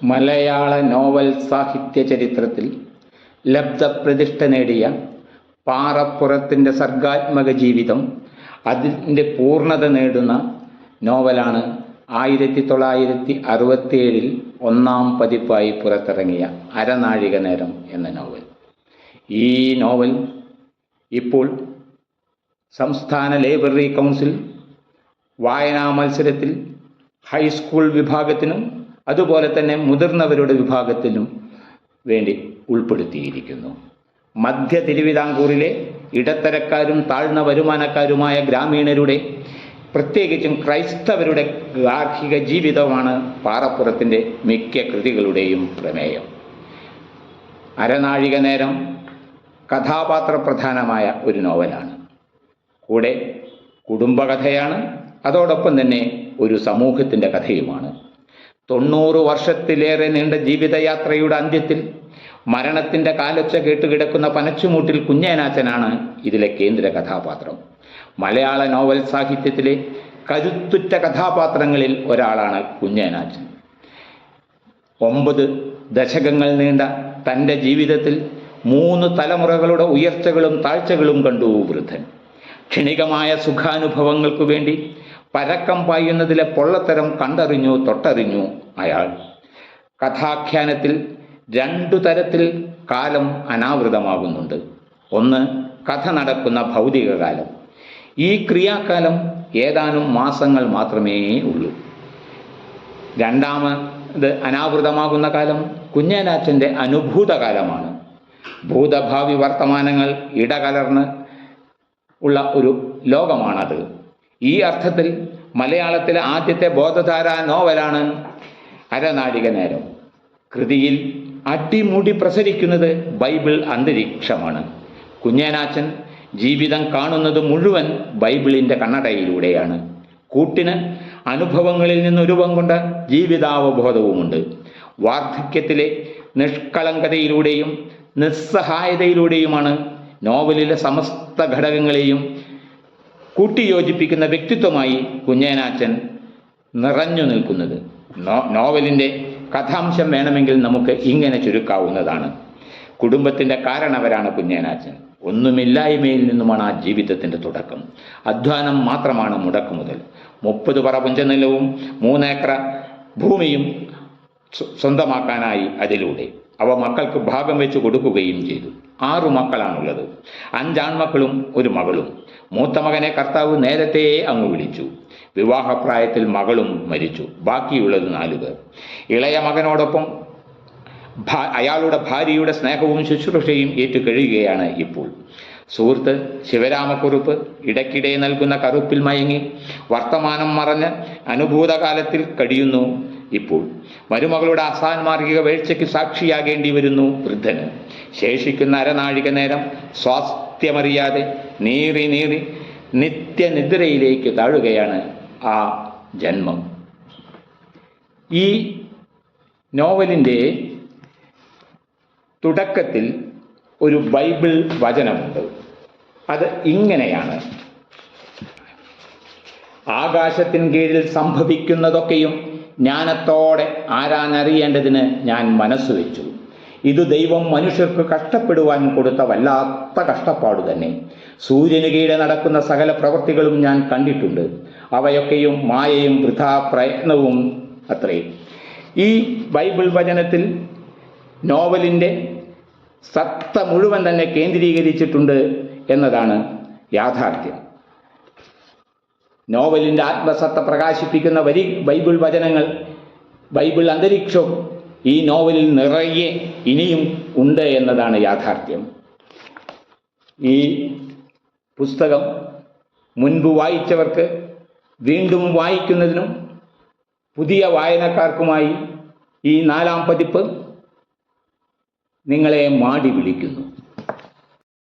മലയാള novel സാഹിത്യ ചരിത്രത്തിൽ ലബ്ധപ്രതിഷ്ഠ നേടിയ പാറപ്പുറത്തിന്റെ സർഗാത്മക ജീവിതം അതിന്റെ പൂർണത നേടുന്ന നോവലാണ് ആയിരത്തി തൊള്ളായിരത്തി അറുപത്തിയേഴിൽ ഒന്നാം പതിപ്പായി പുറത്തിറങ്ങിയ അരനാഴിക നേരം എന്ന നോവൽ. ഈ നോവൽ ഇപ്പോൾ സംസ്ഥാന ലൈബ്രറി കൗൺസിൽ വായനാ മത്സരത്തിൽ ഹൈസ്കൂൾ വിഭാഗത്തിനും അതുപോലെ തന്നെ മുതിർന്നവരുടെ വിഭാഗത്തിനും വേണ്ടി ഉൾപ്പെടുത്തിയിരിക്കുന്നു. മധ്യ തിരുവിതാംകൂറിലെ ഇടത്തരക്കാരും താഴ്ന്ന വരുമാനക്കാരുമായ ഗ്രാമീണരുടെ പ്രത്യേകിച്ചും ക്രൈസ്തവരുടെ ഗാർഹിക ജീവിതമാണ് പാറപ്പുറത്തിന്റെ മിക്ക കൃതികളുടെയും പ്രമേയം. അരനാഴിക നേരം കഥാപാത്ര പ്രധാനമായ ഒരു നോവലാണ്. കൂടെ കുടുംബകഥയാണ് അതോടൊപ്പം തന്നെ ഒരു സമൂഹത്തിന്റെ കഥയുമാണ്. തൊണ്ണൂറ് വർഷത്തിലേറെ നീണ്ട ജീവിതയാത്രയുടെ അന്ത്യത്തിൽ മരണത്തിന്റെ കാലൊച്ച കേട്ടുകിടക്കുന്ന പനച്ചുമൂട്ടിൽ കുഞ്ഞേനാച്ചനാണ് ഇതിലെ കേന്ദ്ര കഥാപാത്രം. മലയാള നോവൽ സാഹിത്യത്തിലെ കരുത്തുറ്റ കഥാപാത്രങ്ങളിൽ ഒരാളാണ് കുഞ്ഞേനാച്ചൻ. ഒമ്പത് ദശകങ്ങൾ നീണ്ട തന്റെ ജീവിതത്തിൽ മൂന്ന് തലമുറകളുടെ ഉയർച്ചകളും താഴ്ചകളും കണ്ടു വൃദ്ധൻ. ക്ഷണികമായ സുഖാനുഭവങ്ങൾക്കു വേണ്ടി പരക്കം പായുന്നതിലെ പൊള്ളത്തരം കണ്ടറിഞ്ഞു തൊട്ടറിഞ്ഞു അയാൾ. കഥാഖ്യാനത്തിൽ രണ്ടു തരത്തിൽ കാലം അനാവൃതമാകുന്നുണ്ട്. ഒന്ന് കഥ നടക്കുന്ന ഭൗതിക കാലം ഈ ക്രിയാകാലം ഏതാനും മാസങ്ങൾ മാത്രമേ ഉള്ളൂ. രണ്ടാമത് അനാവൃതമാകുന്ന കാലം കുഞ്ഞനാച്ചന്റെ അനുഭൂതകാലമാണ്. ഭൂതഭാവി വർത്തമാനങ്ങൾ ഇടകലർന്ന് ഉള്ള ഒരു ലോകമാണത്. ഈ അർത്ഥത്തിൽ മലയാളത്തിലെ ആദ്യത്തെ ബോധധാരാ നോവലാണ് അരനാഴിക നേരം കൃതിയിൽ അടിമൂടി പ്രസരിക്കുന്നത് ബൈബിൾ അന്തരീക്ഷമാണ്. കുഞ്ഞേനാച്ചൻ ജീവിതം കാണുന്നത് മുഴുവൻ ബൈബിളിന്റെ കണ്ണടയിലൂടെയാണ്. കൂട്ടിന് അനുഭവങ്ങളിൽ നിന്ന് രൂപം കൊണ്ട ജീവിതാവബോധവുമുണ്ട്. വാർദ്ധക്യത്തിലെ നിഷ്കളങ്കതയിലൂടെയും നിസ്സഹായതയിലൂടെയുമാണ് നോവലിലെ സമസ്ത ഘടകങ്ങളെയും കൂട്ടിയോജിപ്പിക്കുന്ന വ്യക്തിത്വമായി കുഞ്ഞേനാച്ചൻ നിറഞ്ഞു നിൽക്കുന്നത്. നോവലിന്റെ കഥാംശം വേണമെങ്കിൽ നമുക്ക് ഇങ്ങനെ ചുരുക്കാവുന്നതാണ്. കുടുംബത്തിന്റെ കാരണവരാണ് കുഞ്ഞേനാച്ചൻ. ഒന്നുമില്ലായ്മയിൽ നിന്നുമാണ് ആ ജീവിതത്തിന്റെ തുടക്കം. അധ്വാനം മാത്രമാണ് മുടക്കുമുതൽ മുപ്പത് പറ പുഞ്ചനിലവും മൂന്നേക്കർ ഭൂമിയും സ്വന്തമാക്കാനായി അതിലൂടെ. അവ മക്കൾക്ക് ഭാഗം വെച്ച് കൊടുക്കുകയും ചെയ്തു. ആറു മക്കളാണുള്ളത്. അഞ്ചാൺമക്കളും ഒരു മകളും. മൂത്ത മകനെ കർത്താവ് നേരത്തെ അങ്ങ് വിളിച്ചു. വിവാഹപ്രായത്തിൽ മകളും മരിച്ചു. ബാക്കിയുള്ളത് നാലുപേർ ഇളയ മകനോടൊപ്പം അയാളുടെ ഭാര്യയുടെ സ്നേഹവും ശുശ്രൂഷയും ഏറ്റുകഴിയുകയാണ് ഇപ്പോൾ. സുഹൃത്ത് ശിവരാമക്കുറുപ്പ് ഇടയ്ക്കിടെ നൽകുന്ന കറുപ്പിൽ മയങ്ങി വർത്തമാനം മറഞ്ഞ് അനുഭൂതകാലത്തിൽ കഴിയുന്നു. ഇപ്പോൾ മരുമകളുടെ അസാൻമാർഗിക വീഴ്ചയ്ക്ക് സാക്ഷിയാകേണ്ടി വരുന്നു വൃദ്ധന് ശേഷിക്കുന്ന അരനാഴിക നേരം സ്വാസ്ഥ്യമറിയാതെ നീറി നീറി നിത്യനിദ്രയിലേക്ക് താഴുകയാണ് ആ ജന്മം. ഈ നോവലിന്റെ തുടക്കത്തിൽ ഒരു ബൈബിൾ വചനമുണ്ട്. അത് ഇങ്ങനെയാണ്. ആകാശത്തിൻ കീഴിൽ സംഭവിക്കുന്നതൊക്കെയും ജ്ഞാനത്തോടെ ആരാനറിയേണ്ടതിന് ഞാൻ മനസ്സ് വെച്ചു. ഇത് ദൈവം മനുഷ്യർക്ക് കഷ്ടപ്പെടുവാൻ കൊടുത്ത വല്ലാത്ത കഷ്ടപ്പാടു തന്നെ. സൂര്യന് കീഴെ നടക്കുന്ന സകല പ്രവൃത്തികളും ഞാൻ കണ്ടിട്ടുണ്ട്. അവയൊക്കെയും മായയും വൃഥാ പ്രയത്നവും അത്രേ. ഈ ബൈബിൾ വചനത്തിൽ നോവലിന്റെ സത്ത മുഴുവൻ തന്നെ കേന്ദ്രീകരിച്ചിട്ടുണ്ട് എന്നതാണ് യാഥാർത്ഥ്യം. നോവലിന്റെ ആത്മസത്ത പ്രകാശിപ്പിക്കുന്ന വരി ബൈബിൾ വചനങ്ങൾ ബൈബിൾ അന്തരീക്ഷവും ഈ നോവലിൽ നിറയെ ഇനിയും ഉണ്ട് എന്നതാണ് യാഥാർത്ഥ്യം. ഈ പുസ്തകം മുൻപ് വായിച്ചവർക്ക് വീണ്ടും വായിക്കുന്നതിനും പുതിയ വായനക്കാർക്കുമായി ഈ നാലാം പതിപ്പ് നിങ്ങളെ മാടി വിളിക്കുന്നു.